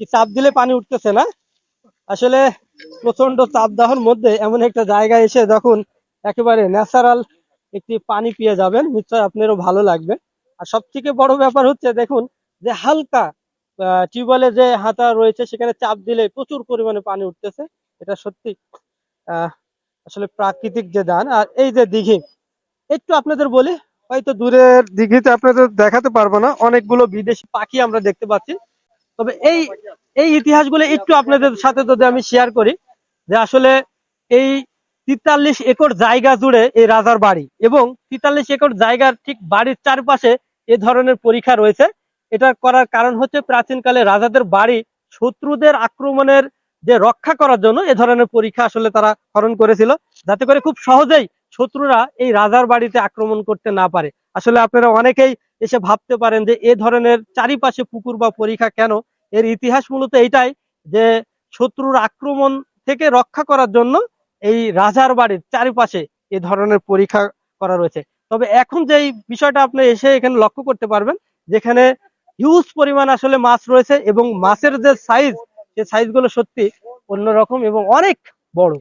কি চাপ দিলে পানি উঠতেছে না? আসলে প্রচণ্ড চাপ দেওয়ার মধ্যে এমন একটা জায়গায় এসে যখন একেবারে ন্যাচারাল একটি পানি পেয়ে যাবেন নিশ্চয় আপনারও ভালো লাগবে। আর সব থেকে বড় ব্যাপার হচ্ছে দেখুন, যে হালকা টিউবওয়েলে যে হাতা রয়েছে সেখানে চাপ দিলে প্রচুর পরিমাণে পানি উঠতেছে। এটা সত্যি আসলে প্রাকৃতিক যে দান। আর এই যে দিঘি, একটু আপনাদের বলি, হয়তো দূরের দিঘিতে আপনাদের দেখাতে পারব না। অনেকগুলো বিদেশি পাখি আমরা দেখতে পাচ্ছি। তবে এই এই ইতিহাসগুলো একটু আপনাদের সাথে যদি আমি শেয়ার করি, যে আসলে এই তেতাল্লিশ একর জায়গা জুড়ে এই রাজার বাড়ি এবং তেতাল্লিশ একর জায়গার ঠিক বাড়ির চারপাশে এ ধরনের পরীক্ষা রয়েছে। এটা করার কারণ হচ্ছে প্রাচীনকালে রাজাদের বাড়ি শত্রুদের আক্রমণের যে রক্ষা করার জন্য এ ধরনের পরীক্ষা আসলে তারা খনন করেছিল, যাতে করে খুব সহজেই শত্রুরা এই রাজার বাড়িতে আক্রমণ করতে না পারে। আসলে আপনারা অনেকেই এসে ভাবতে পারেন যে এ ধরনের চারিপাশে পুকুর বা পরীক্ষা কেন এর ইতিহাস মূলত এইটাই যে শত্রুর আক্রমণ থেকে রক্ষা করার জন্য এই রাজার বাড়ির চারিপাশে এ ধরনের পরীক্ষা করা রয়েছে। তবে এখন যে বিষয়টা আপনি এসে এখানে লক্ষ্য করতে পারবেন, যেখানে হিউজ পরিমাণ আসলে মাছ রয়েছে এবং মাছের যে সাইজ সে সাইজগুলো সত্যি অন্যরকম এবং অনেক বড়।